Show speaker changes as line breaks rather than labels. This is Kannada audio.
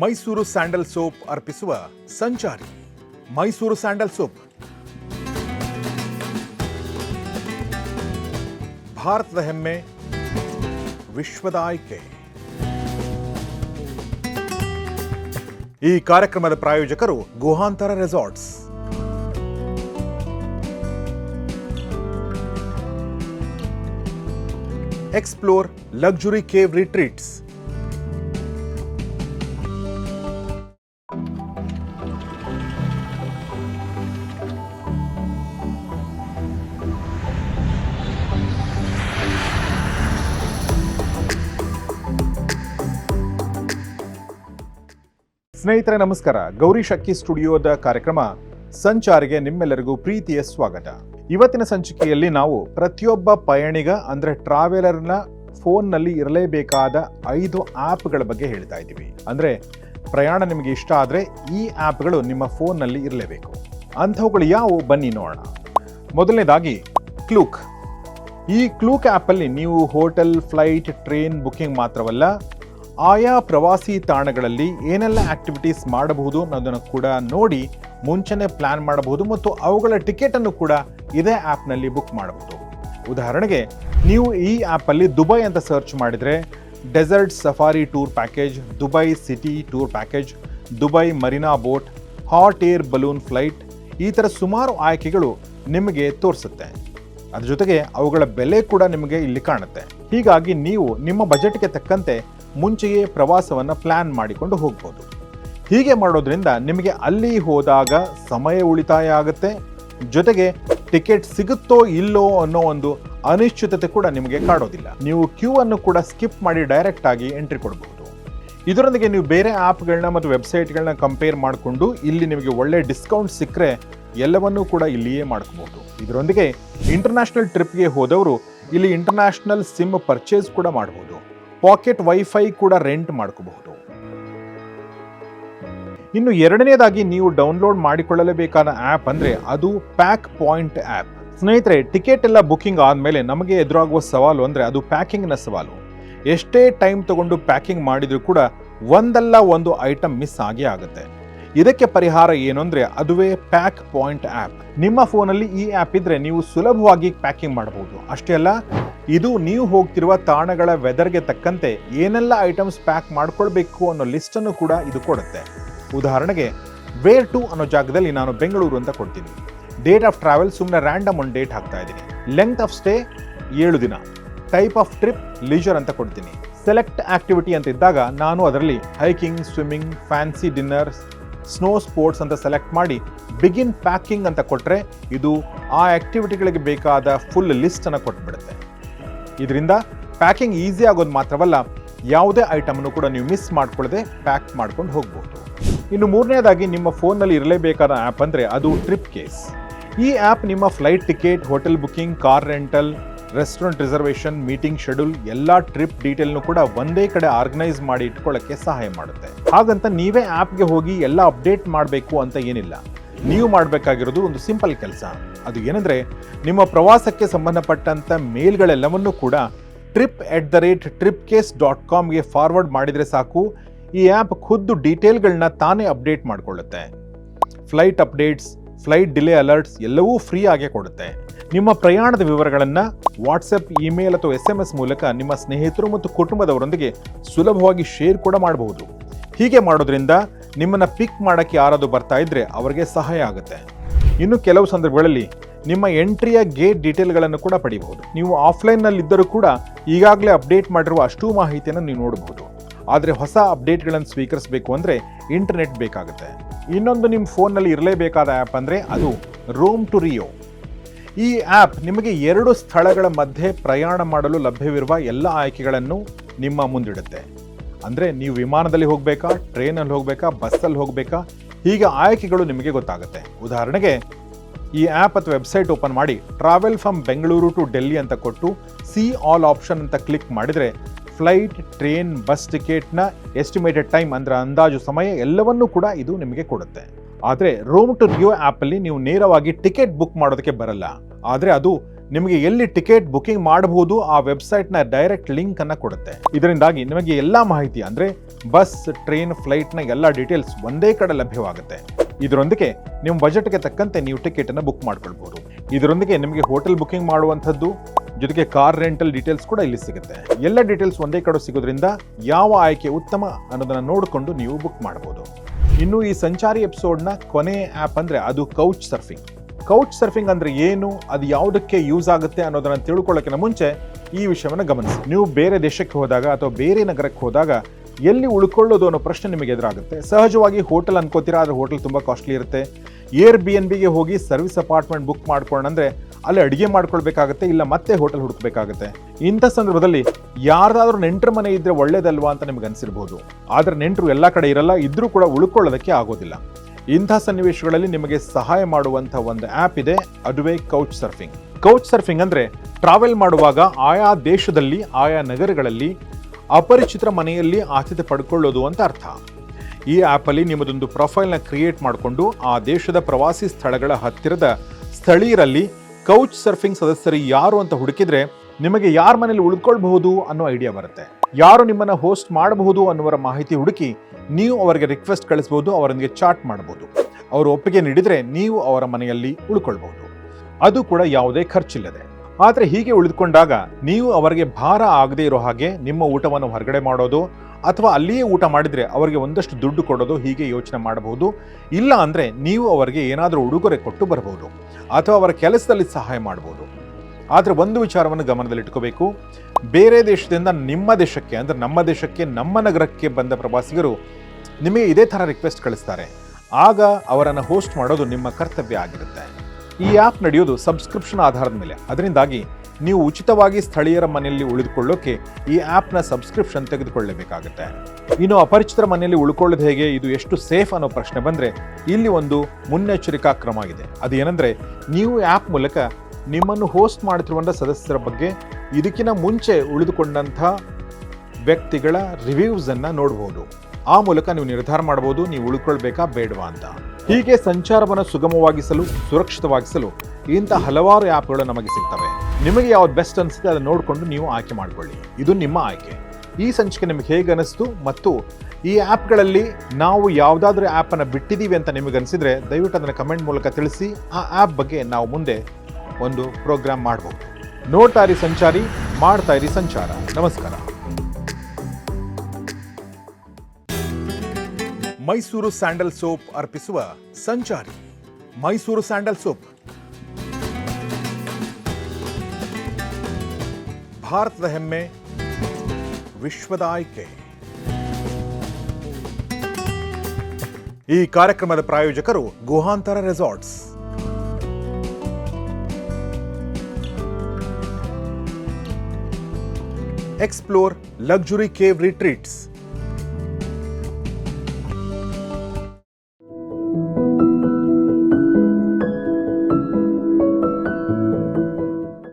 ಮೈಸೂರು ಸ್ಯಾಂಡಲ್ ಸೋಪ್ ಅರ್ಪಿಸುವ ಸಂಚಾರಿ. Mysuru sandal soap. ಭಾರತದ ಹೆಮ್ಮೆ, ವಿಶ್ವದ ಆಯ್ಕೆ. ಈ ಕಾರ್ಯಕ್ರಮದ ಪ್ರಾಯೋಜಕರು Guhantara resorts. Explore luxury cave retreats ಸ್ನೇಹಿತರೆ, ನಮಸ್ಕಾರ. ಗೌರಿ ಶಕ್ಕಿ ಸ್ಟುಡಿಯೋದ ಕಾರ್ಯಕ್ರಮ ಸಂಚಾರಿಗೆ ನಿಮ್ಮೆಲ್ಲರಿಗೂ ಪ್ರೀತಿಯ ಸ್ವಾಗತ. ಇವತ್ತಿನ ಸಂಚಿಕೆಯಲ್ಲಿ ನಾವು ಪ್ರತಿಯೊಬ್ಬ ಪಯಣಿಗ, ಅಂದ್ರೆ ಟ್ರಾವೆಲರ್ನ ಫೋನ್ನಲ್ಲಿ ಇರಲೇಬೇಕಾದ ಐದು ಆ್ಯಪ್ಗಳ ಬಗ್ಗೆ ಹೇಳ್ತಾ ಇದ್ದೀವಿ. ಅಂದ್ರೆ ಪ್ರಯಾಣ ನಿಮಗೆ ಇಷ್ಟ ಆದರೆ ಈ ಆ್ಯಪ್ಗಳು ನಿಮ್ಮ ಫೋನ್ನಲ್ಲಿ ಇರಲೇಬೇಕು. ಅಂಥವುಗಳು ಯಾವುವು? ಬನ್ನಿ ನೋಡೋಣ. ಮೊದಲನೇದಾಗಿ, ಕ್ಲೂಕ್. ಈ ಕ್ಲೂಕ್ ಆ್ಯಪಲ್ಲಿ ನೀವು ಹೋಟೆಲ್, ಫ್ಲೈಟ್, ಟ್ರೈನ್ ಬುಕ್ಕಿಂಗ್ ಮಾತ್ರವಲ್ಲ ಆಯಾ ಪ್ರವಾಸಿ ತಾಣಗಳಲ್ಲಿ ಏನೆಲ್ಲ ಆಕ್ಟಿವಿಟೀಸ್ ಮಾಡಬಹುದು ಅನ್ನೋದನ್ನು ಕೂಡ ನೋಡಿ ಮುಂಚೆನೆ ಪ್ಲ್ಯಾನ್ ಮಾಡಬಹುದು ಮತ್ತು ಅವುಗಳ ಟಿಕೆಟನ್ನು ಕೂಡ ಇದೇ ಆ್ಯಪ್ನಲ್ಲಿ ಬುಕ್ ಮಾಡಬಹುದು. ಉದಾಹರಣೆಗೆ, ನೀವು ಈ ಆ್ಯಪಲ್ಲಿ ದುಬೈ ಅಂತ ಸರ್ಚ್ ಮಾಡಿದರೆ desert safari tour package Dubai city tour package Dubai marina boat hot air balloon flight ಈ ಥರ ಸುಮಾರು ಆಯ್ಕೆಗಳು ನಿಮಗೆ ತೋರಿಸುತ್ತೆ. ಅದ್ರ ಜೊತೆಗೆ ಅವುಗಳ ಬೆಲೆ ಕೂಡ ನಿಮಗೆ ಇಲ್ಲಿ ಕಾಣುತ್ತೆ. ಹೀಗಾಗಿ ನೀವು ನಿಮ್ಮ ಬಜೆಟ್ಗೆ ತಕ್ಕಂತೆ ಮುಂಚೆಯೇ ಪ್ರವಾಸವನ್ನು ಪ್ಲ್ಯಾನ್ ಮಾಡಿಕೊಂಡು ಹೋಗ್ಬೋದು. ಹೀಗೆ ಮಾಡೋದ್ರಿಂದ ನಿಮಗೆ ಅಲ್ಲಿ ಹೋದಾಗ ಸಮಯ ಉಳಿತಾಯ ಆಗುತ್ತೆ, ಜೊತೆಗೆ ಟಿಕೆಟ್ ಸಿಗುತ್ತೋ ಇಲ್ಲೋ ಅನ್ನೋ ಒಂದು ಅನಿಶ್ಚಿತತೆ ಕೂಡ ನಿಮಗೆ ಕಾಡೋದಿಲ್ಲ. ನೀವು ಕ್ಯೂ ಅನ್ನು ಕೂಡ ಸ್ಕಿಪ್ ಮಾಡಿ ಡೈರೆಕ್ಟ್ ಆಗಿ ಎಂಟ್ರಿ ಕೊಡಬಹುದು ಇದರೊಂದಿಗೆ ನೀವು ಬೇರೆ ಆ್ಯಪ್ಗಳನ್ನ ಮತ್ತು ವೆಬ್ಸೈಟ್ಗಳನ್ನ ಕಂಪೇರ್ ಮಾಡಿಕೊಂಡು ಇಲ್ಲಿ ನಿಮಗೆ ಒಳ್ಳೆ ಡಿಸ್ಕೌಂಟ್ ಸಿಕ್ಕರೆ ಎಲ್ಲವನ್ನೂ ಕೂಡ ಇಲ್ಲಿಯೇ ಮಾಡ್ಕೋಬಹುದು ಇದರೊಂದಿಗೆ ಇಂಟರ್ನ್ಯಾಷನಲ್ ಟ್ರಿಪ್ಗೆ ಹೋದವರು ಇಲ್ಲಿ ಇಂಟರ್ನ್ಯಾಷನಲ್ ಸಿಮ್ ಪರ್ಚೇಸ್ ಕೂಡ ಮಾಡಬಹುದು ಪಾಕೆಟ್ ವೈಫೈ ಕೂಡ ರೆಂಟ್ ಮಾಡ್ಕೋಬಹುದು. ಇನ್ನು ಎರಡನೇದಾಗಿ ನೀವು ಡೌನ್ಲೋಡ್ ಮಾಡಿಕೊಳ್ಳಲೇಬೇಕಾದ ಆ್ಯಪ್ ಅಂದ್ರೆ ಅದು ಪ್ಯಾಕ್ ಪಾಯಿಂಟ್ ಆ್ಯಪ್. ಸ್ನೇಹಿತರೆ, ಟಿಕೆಟ್ ಎಲ್ಲ ಬುಕ್ಕಿಂಗ್ ಆದಮೇಲೆ ನಮಗೆ ಎದುರಾಗುವ ಸವಾಲು ಅಂದ್ರೆ ಅದು ಪ್ಯಾಕಿಂಗ್ನ ಸವಾಲು. ಎಷ್ಟೇ ಟೈಮ್ ತಗೊಂಡು ಪ್ಯಾಕಿಂಗ್ ಮಾಡಿದರೂ ಕೂಡ ಒಂದಲ್ಲ ಒಂದು ಐಟಮ್ ಮಿಸ್ ಆಗೇ ಆಗುತ್ತೆ. ಇದಕ್ಕೆ ಪರಿಹಾರ ಏನು ಅಂದ್ರೆ ಅದುವೇ ಪ್ಯಾಕ್ ಪಾಯಿಂಟ್ ಆ್ಯಪ್. ನಿಮ್ಮ ಫೋನಲ್ಲಿ ಈ ಆ್ಯಪ್ ಇದ್ರೆ ನೀವು ಸುಲಭವಾಗಿ ಪ್ಯಾಕಿಂಗ್ ಮಾಡಬಹುದು ಅಷ್ಟೇ ಅಲ್ಲ ಇದು ನೀವು ಹೋಗ್ತಿರುವ ತಾಣಗಳ ವೆದರ್ಗೆ ತಕ್ಕಂತೆ ಏನೆಲ್ಲ ಐಟಮ್ಸ್ ಪ್ಯಾಕ್ ಮಾಡ್ಕೊಳ್ಬೇಕು ಅನ್ನೋ ಲಿಸ್ಟನ್ನು ಕೂಡ ಇದು ಕೊಡುತ್ತೆ. ಉದಾಹರಣೆಗೆ ವೇರ್ ಟು ಅನ್ನೋ ಜಾಗದಲ್ಲಿ ನಾನು ಬೆಂಗಳೂರು ಅಂತ ಕೊಡ್ತೀನಿ. ಡೇಟ್ ಆಫ್ ಟ್ರಾವೆಲ್ ಸುಮ್ಮನೆ ರ್ಯಾಂಡಮ್ ಒಂದು ಡೇಟ್ ಹಾಕ್ತಾ ಇದ್ದೀನಿ. ಲೆಂತ್ ಆಫ್ ಸ್ಟೇ ಏಳು ದಿನ. ಟೈಪ್ ಆಫ್ ಟ್ರಿಪ್ ಲೀಜರ್ ಅಂತ ಕೊಡ್ತೀನಿ. ಸೆಲೆಕ್ಟ್ ಆಕ್ಟಿವಿಟಿ ಅಂತ ಇದ್ದಾಗ ನಾನು ಅದರಲ್ಲಿ hiking swimming fancy dinner snow sports ಅಂತ ಸೆಲೆಕ್ಟ್ ಮಾಡಿ ಬಿಗಿನ್ ಪ್ಯಾಕಿಂಗ್ ಅಂತ ಕೊಟ್ಟರೆ ಇದು ಆ ಆಕ್ಟಿವಿಟಿಗಳಿಗೆ ಬೇಕಾದ ಫುಲ್ ಲಿಸ್ಟನ್ನು ಕೊಟ್ಬಿಡುತ್ತೆ. ಇದರಿಂದ ಪ್ಯಾಕಿಂಗ್ ಈಸಿ ಆಗೋದು ಮಾತ್ರವಲ್ಲ ಯಾವುದೇ ಐಟಮನ್ನು ಕೂಡ ನೀವು ಮಿಸ್ ಮಾಡ್ಕೊಳ್ಳದೆ ಪ್ಯಾಕ್ ಮಾಡ್ಕೊಂಡು ಹೋಗ್ಬೋದು. ಇನ್ನು ಮೂರನೇದಾಗಿ ನಿಮ್ಮ ಫೋನ್ನಲ್ಲಿ ಇರಲೇಬೇಕಾದ ಆ್ಯಪ್ ಅಂದರೆ ಅದು ಟ್ರಿಪ್ ಕೇಸ್ ಈ ಆ್ಯಪ್ ನಿಮ್ಮ flight ticket, hotel booking, car rental, restaurant reservation, meeting schedule ಎಲ್ಲ ಟ್ರಿಪ್ ಡೀಟೇಲ್ನು ಕೂಡ ಒಂದೇ ಕಡೆ ಆರ್ಗನೈಸ್ ಮಾಡಿ ಇಟ್ಕೊಳ್ಳೋಕ್ಕೆ ಸಹಾಯ ಮಾಡುತ್ತೆ. ಹಾಗಂತ ನೀವೇ ಆ್ಯಪ್ಗೆ ಹೋಗಿ ಎಲ್ಲ ಅಪ್ಡೇಟ್ ಮಾಡಬೇಕು ಅಂತ ಏನಿಲ್ಲ. ನೀವು ಮಾಡಬೇಕಾಗಿರೋದು ಒಂದು ಸಿಂಪಲ್ ಕೆಲಸ. ಅದು ಏನಂದ್ರೆ, ನಿಮ್ಮ ಪ್ರವಾಸಕ್ಕೆ ಸಂಬಂಧಪಟ್ಟಂತ ಮೇಲ್ಗಳೆಲ್ಲವನ್ನೂ ಕೂಡ trip at the rate trip case dot ಕಾಮ್ಗೆ forward ಮಾಡಿದರೆ ಸಾಕು. ಈ ಆ್ಯಪ್ ಖುದ್ದು ಡೀಟೇಲ್ಗಳನ್ನ ತಾನೇ update ಮಾಡಿಕೊಳ್ಳುತ್ತೆ. Flight updates flight delay alerts ಎಲ್ಲವೂ ಫ್ರೀ ಆಗೇ ಕೊಡುತ್ತೆ. ನಿಮ್ಮ ಪ್ರಯಾಣದ ವಿವರಗಳನ್ನು ವಾಟ್ಸಪ್ ಇಮೇಲ್ ಅಥವಾ ಎಸ್ ಎಂ ಎಸ್ ಮೂಲಕ ನಿಮ್ಮ ಸ್ನೇಹಿತರು ಮತ್ತು ಕುಟುಂಬದವರೊಂದಿಗೆ ಸುಲಭವಾಗಿ ಶೇರ್ ಕೂಡ ಮಾಡಬಹುದು. ಹೀಗೆ ಮಾಡೋದ್ರಿಂದ ನಿಮ್ಮನ್ನ ಪಿಕ್ ಮಾಡೋಕ್ಕೆ ಯಾರಾದರೂ ಬರ್ತಾ ಇದ್ದರೆ ಅವರಿಗೆ ಸಹಾಯ ಆಗುತ್ತೆ. ಇನ್ನು ಕೆಲವು ಸಂದರ್ಭಗಳಲ್ಲಿ ನಿಮ್ಮ ಎಂಟ್ರಿಯ ಗೇಟ್ ಡೀಟೇಲ್ಗಳನ್ನು ಕೂಡ ಪಡಿಬಹುದು. ನೀವು ಆಫ್ಲೈನ್ನಲ್ಲಿದ್ದರೂ ಕೂಡ ಈಗಾಗಲೇ ಅಪ್ಡೇಟ್ ಮಾಡಿರುವ ಅಷ್ಟೂ ಮಾಹಿತಿಯನ್ನು ನೀವು ನೋಡಬಹುದು ಆದರೆ ಹೊಸ ಅಪ್ಡೇಟ್ಗಳನ್ನು ಸ್ವೀಕರಿಸಬೇಕು ಅಂದರೆ ಇಂಟರ್ನೆಟ್ ಬೇಕಾಗುತ್ತೆ. ಇನ್ನೊಂದು ನಿಮ್ಮ ಫೋನ್ನಲ್ಲಿ ಇರಲೇಬೇಕಾದ ಆ್ಯಪ್ ಅಂದರೆ ಅದು ರೋಮ್ ಟು ರಿಯೋ ಈ ಆ್ಯಪ್ ನಿಮಗೆ ಎರಡು ಸ್ಥಳಗಳ ಮಧ್ಯೆ ಪ್ರಯಾಣ ಮಾಡಲು ಲಭ್ಯವಿರುವ ಎಲ್ಲ ಆಯ್ಕೆಗಳನ್ನು ನಿಮ್ಮ ಮುಂದಿಡುತ್ತೆ. ಅಂದರೆ ನೀವು ವಿಮಾನದಲ್ಲಿ ಹೋಗಬೇಕಾ, ಟ್ರೈನಲ್ಲಿ ಹೋಗಬೇಕಾ, ಬಸ್ಸಲ್ಲಿ ಹೋಗಬೇಕಾ, ಹೀಗೆ ಆಯ್ಕೆಗಳು ನಿಮಗೆ ಗೊತ್ತಾಗುತ್ತೆ. ಉದಾಹರಣೆಗೆ, ಈ ಆ್ಯಪ್ ಅಥವಾ ವೆಬ್ಸೈಟ್ ಓಪನ್ ಮಾಡಿ travel from Bengaluru to Delhi ಅಂತ ಕೊಟ್ಟು ಸಿ ಆಲ್ ಆಪ್ಷನ್ ಅಂತ ಕ್ಲಿಕ್ ಮಾಡಿದರೆ ಫ್ಲೈಟ್, ಟ್ರೈನ್, ಬಸ್ ಟಿಕೆಟ್ನ ಎಸ್ಟಿಮೇಟೆಡ್ ಟೈಮ್ ಅಂದರೆ ಅಂದಾಜು ಸಮಯ ಎಲ್ಲವನ್ನೂ ಕೂಡ ಇದು ನಿಮಗೆ ಕೊಡುತ್ತೆ. ಆದರೆ ರೋಮ್ ಟು ರಿಯೋ ಆ್ಯಪಲ್ಲಿ ನೀವು ನೇರವಾಗಿ ಟಿಕೆಟ್ ಬುಕ್ ಮಾಡೋದಕ್ಕೆ ಬರಲ್ಲ. ಆದರೆ ಅದು ನಿಮಗೆ ಎಲ್ಲಿ ಟಿಕೆಟ್ ಬುಕಿಂಗ್ ಮಾಡಬಹುದು, ಆ ವೆಬ್ಸೈಟ್ನ ಡೈರೆಕ್ಟ್ ಲಿಂಕ್ ಅನ್ನ ಕೊಡುತ್ತೆ. ಇದರಿಂದಾಗಿ ನಿಮಗೆ ಎಲ್ಲಾ ಮಾಹಿತಿ, ಅಂದ್ರೆ ಬಸ್, ಟ್ರೈನ್, ಫ್ಲೈಟ್ನ ಎಲ್ಲ ಡೀಟೇಲ್ಸ್ ಒಂದೇ ಕಡೆ ಲಭ್ಯವಾಗುತ್ತೆ. ಇದರೊಂದಿಗೆ ನಿಮ್ಮ ಬಜೆಟ್ಗೆ ತಕ್ಕಂತೆ ನೀವು ಟಿಕೆಟ್ ಅನ್ನು ಬುಕ್ ಮಾಡ್ಕೊಳ್ಬಹುದು ಇದರೊಂದಿಗೆ ನಿಮಗೆ ಹೋಟೆಲ್ ಬುಕಿಂಗ್ ಮಾಡುವಂಥದ್ದು, ಜೊತೆಗೆ ಕಾರ್ ರೆಂಟಲ್ ಡೀಟೇಲ್ಸ್ ಕೂಡ ಇಲ್ಲಿ ಸಿಗುತ್ತೆ. ಎಲ್ಲ ಡೀಟೇಲ್ಸ್ ಒಂದೇ ಕಡೆ ಸಿಗೋದ್ರಿಂದ ಯಾವ ಆಯ್ಕೆ ಉತ್ತಮ ಅನ್ನೋದನ್ನ ನೋಡಿಕೊಂಡು ನೀವು ಬುಕ್ ಮಾಡಬಹುದು ಇನ್ನು ಈ ಸಂಚಾರಿ ಎಪಿಸೋಡ್ನ ಕೊನೆ ಆ್ಯಪ್ ಅಂದ್ರೆ ಅದು ಕೌಚ್ ಸರ್ಫಿಂಗ್ ಕೌಚ್ ಸರ್ಫಿಂಗ್ ಅಂದರೆ ಏನು, ಅದು ಯಾವುದಕ್ಕೆ ಯೂಸ್ ಆಗುತ್ತೆ ಅನ್ನೋದನ್ನು ತಿಳ್ಕೊಳ್ಳೋಕ್ಕಿಂತ ಮುಂಚೆ ಈ ವಿಷಯವನ್ನು ಗಮನಿಸಿ. ನೀವು ಬೇರೆ ದೇಶಕ್ಕೆ ಹೋದಾಗ ಅಥವಾ ಬೇರೆ ನಗರಕ್ಕೆ ಹೋದಾಗ ಎಲ್ಲಿ ಉಳ್ಕೊಳ್ಳೋದು ಅನ್ನೋ ಪ್ರಶ್ನೆ ನಿಮಗೆ ಎದುರಾಗುತ್ತೆ. ಸಹಜವಾಗಿ ಹೋಟೆಲ್ ಅನ್ಕೋತೀರಾ? ಆದ್ರೆ ಹೋಟೆಲ್ ತುಂಬ ಕಾಸ್ಟ್ಲಿ ಇರುತ್ತೆ. ಏರ್ ಬಿ ಎನ್ ಬಿಗೆ ಹೋಗಿ ಸರ್ವಿಸ್ ಅಪಾರ್ಟ್ಮೆಂಟ್ ಬುಕ್ ಮಾಡ್ಕೊಂಡ್ರೆ ಅಲ್ಲಿ ಅಡುಗೆ ಮಾಡ್ಕೊಳ್ಬೇಕಾಗುತ್ತೆ, ಇಲ್ಲ ಮತ್ತೆ ಹೋಟೆಲ್ ಹುಡುಕಬೇಕಾಗುತ್ತೆ. ಇಂಥ ಸಂದರ್ಭದಲ್ಲಿ ಯಾರ್ದಾದ್ರೂ ನೆಂಟರ ಮನೆ ಇದ್ದರೆ ಒಳ್ಳೇದಲ್ವಾ ಅಂತ ನಿಮ್ಗೆ ಅನಿಸಿರ್ಬೋದು. ಆದರೆ ನೆಂಟರು ಎಲ್ಲ ಕಡೆ ಇರಲ್ಲ ಇದ್ದರೂ ಕೂಡ ಉಳ್ಕೊಳ್ಳೋದಕ್ಕೆ ಆಗೋದಿಲ್ಲ. ಇಂಥ ಸನ್ನಿವೇಶಗಳಲ್ಲಿ ನಿಮಗೆ ಸಹಾಯ ಮಾಡುವಂಥ ಒಂದು ಆ್ಯಪ್ ಇದೆ, ಅದುವೇ ಕೌಚ್ ಸರ್ಫಿಂಗ್ ಕೌಚ್ ಸರ್ಫಿಂಗ್ ಅಂದ್ರೆ ಟ್ರಾವೆಲ್ ಮಾಡುವಾಗ ಆಯಾ ದೇಶದಲ್ಲಿ, ಆಯಾ ನಗರಗಳಲ್ಲಿ ಅಪರಿಚಿತರ ಮನೆಯಲ್ಲಿ ಆತಿಥ್ಯ ಪಡ್ಕೊಳ್ಳೋದು ಅಂತ ಅರ್ಥ. ಈ ಆ್ಯಪಲ್ಲಿ ನಿಮ್ಮದೊಂದು ಪ್ರೊಫೈಲ್ನ ಕ್ರಿಯೇಟ್ ಮಾಡಿಕೊಂಡು ಆ ದೇಶದ ಪ್ರವಾಸಿ ಸ್ಥಳಗಳ ಹತ್ತಿರದ ಸ್ಥಳೀಯರಲ್ಲಿ ಕೌಚ್ ಸರ್ಫಿಂಗ್ ಸದಸ್ಯರು ಯಾರು ಅಂತ ಹುಡುಕಿದ್ರೆ ನಿಮಗೆ ಯಾರ ಮನೇಲಿ ಉಳ್ಕೊಳ್ಬಹುದು ಅನ್ನೋ ಐಡಿಯಾ ಬರುತ್ತೆ. ಯಾರು ನಿಮ್ಮನ್ನ ಹೋಸ್ಟ್ ಮಾಡಬಹುದು ಅನ್ನುವರ ಮಾಹಿತಿ ಹುಡುಕಿ ನೀವು ಅವರಿಗೆ ರಿಕ್ವೆಸ್ಟ್ ಕಳಿಸಬಹುದು ಅವರೊಂದಿಗೆ ಚಾಟ್ ಮಾಡಬಹುದು ಅವರು ಒಪ್ಪಿಗೆ ನೀಡಿದರೆ ನೀವು ಅವರ ಮನೆಯಲ್ಲಿ ಉಳ್ಕೊಳ್ಬಹುದು. ಅದು ಕೂಡ ಯಾವುದೇ ಖರ್ಚಿಲ್ಲದೆ. ಆದರೆ ಹೀಗೆ ಉಳಿದುಕೊಂಡಾಗ ನೀವು ಅವರಿಗೆ ಭಾರ ಆಗದೇ ಇರೋ ಹಾಗೆ ನಿಮ್ಮ ಊಟವನ್ನು ಹೊರಗಡೆ ಮಾಡೋದು ಅಥವಾ ಅಲ್ಲಿಯೇ ಊಟ ಮಾಡಿದ್ರೆ ಅವರಿಗೆ ಒಂದಷ್ಟು ದುಡ್ಡು ಕೊಡೋದು ಹೀಗೆ ಯೋಚನೆ ಮಾಡಬಹುದು. ಇಲ್ಲ ಅಂದ್ರೆ ನೀವು ಅವರಿಗೆ ಏನಾದರೂ ಉಡುಗೊರೆ ಕೊಟ್ಟು ಬರಬಹುದು ಅಥವಾ ಅವರ ಕೆಲಸದಲ್ಲಿ ಸಹಾಯ ಮಾಡಬಹುದು ಆದರೆ ಒಂದು ವಿಚಾರವನ್ನು ಗಮನದಲ್ಲಿಟ್ಕೋಬೇಕು. ಬೇರೆ ದೇಶದಿಂದ ನಿಮ್ಮ ದೇಶಕ್ಕೆ, ಅಂದರೆ ನಮ್ಮ ದೇಶಕ್ಕೆ, ನಮ್ಮ ನಗರಕ್ಕೆ ಬಂದ ಪ್ರವಾಸಿಗರು ನಿಮಗೆ ಇದೇ ಥರ ರಿಕ್ವೆಸ್ಟ್ ಕಳಿಸ್ತಾರೆ. ಆಗ ಅವರನ್ನು ಹೋಸ್ಟ್ ಮಾಡೋದು ನಿಮ್ಮ ಕರ್ತವ್ಯ ಆಗಿರುತ್ತೆ. ಈ ಆ್ಯಪ್ ನಡೆಯೋದು ಸಬ್ಸ್ಕ್ರಿಪ್ಷನ್ ಆಧಾರದ ಮೇಲೆ. ಅದರಿಂದಾಗಿ ನೀವು ಉಚಿತವಾಗಿ ಸ್ಥಳೀಯರ ಮನೆಯಲ್ಲಿ ಉಳಿದುಕೊಳ್ಳೋಕೆ ಈ ಆ್ಯಪ್ನ ಸಬ್ಸ್ಕ್ರಿಪ್ಷನ್ ತೆಗೆದುಕೊಳ್ಳಬೇಕಾಗುತ್ತೆ. ಇನ್ನು ಅಪರಿಚಿತರ ಮನೆಯಲ್ಲಿ ಉಳ್ಕೊಳ್ಳೋದು ಹೇಗೆ, ಇದು ಎಷ್ಟು ಸೇಫ್ ಅನ್ನೋ ಪ್ರಶ್ನೆ ಬಂದರೆ, ಇಲ್ಲಿ ಒಂದು ಮುನ್ನೆಚ್ಚರಿಕಾ ಕ್ರಮ ಇದೆ. ಅದೇನೆಂದರೆ, ನೀವು ಆ್ಯಪ್ ಮೂಲಕ ನಿಮ್ಮನ್ನು ಹೋಸ್ಟ್ ಮಾಡುತ್ತಿರುವಂಥ ಸದಸ್ಯರ ಬಗ್ಗೆ ಇದಕ್ಕಿಂತ ಮುಂಚೆ ಉಳಿದುಕೊಂಡಂಥ ವ್ಯಕ್ತಿಗಳ ರಿವ್ಯೂಸನ್ನು ನೋಡ್ಬೋದು. ಆ ಮೂಲಕ ನೀವು ನಿರ್ಧಾರ ಮಾಡಬಹುದು ನೀವು ಉಳ್ಕೊಳ್ಬೇಕಾ ಬೇಡವಾ ಅಂತ. ಹೀಗೆ ಸಂಚಾರವನ್ನು ಸುಗಮವಾಗಿಸಲು, ಸುರಕ್ಷಿತವಾಗಿಸಲು ಇಂಥ ಹಲವಾರು ಆ್ಯಪ್ಗಳು ನಮಗೆ ಸಿಗ್ತವೆ. ನಿಮಗೆ ಯಾವ್ದು ಬೆಸ್ಟ್ ಅನಿಸುತ್ತೆ ಅದನ್ನು ನೋಡಿಕೊಂಡು ನೀವು ಆಯ್ಕೆ ಮಾಡಿಕೊಳ್ಳಿ. ಇದು ನಿಮ್ಮ ಆಯ್ಕೆ. ಈ ಸಂಚಿಕೆ ನಿಮಗೆ ಹೇಗೆ ಅನಿಸ್ತು ಮತ್ತು ಈ ಆ್ಯಪ್ಗಳಲ್ಲಿ ನಾವು ಯಾವುದಾದ್ರೂ ಆ್ಯಪನ್ನು ಬಿಟ್ಟಿದ್ದೀವಿ ಅಂತ ನಿಮಗೆ ಅನಿಸಿದರೆ ದಯವಿಟ್ಟು ಅದನ್ನು ಕಮೆಂಟ್ ಮೂಲಕ ತಿಳಿಸಿ, ಆ ಆ್ಯಪ್ ಬಗ್ಗೆ ನಾವು ಮುಂದೆ ಒಂದು ಪ್ರೋಗ್ರಾಮ್ ಮಾಡಬಹುದು ನೋಡ್ತಾ ಇರಿ ಸಂಚಾರಿ ಮಾಡ್ತಾ ಇರಿ ಸಂಚಾರ. ನಮಸ್ಕಾರ. ಮೈಸೂರು ಸ್ಯಾಂಡಲ್ ಸೋಪ್ ಅರ್ಪಿಸುವ ಸಂಚಾರಿ, ಮೈಸೂರು ಸ್ಯಾಂಡಲ್ ಸೋಪ್. ಭಾರತದ ಹೆಮ್ಮೆ, ವಿಶ್ವದ ಆಯ್ಕೆ. ಈ ಕಾರ್ಯಕ್ರಮದ ಪ್ರಾಯೋಜಕರು Guhantara resorts. Explore luxury cave retreats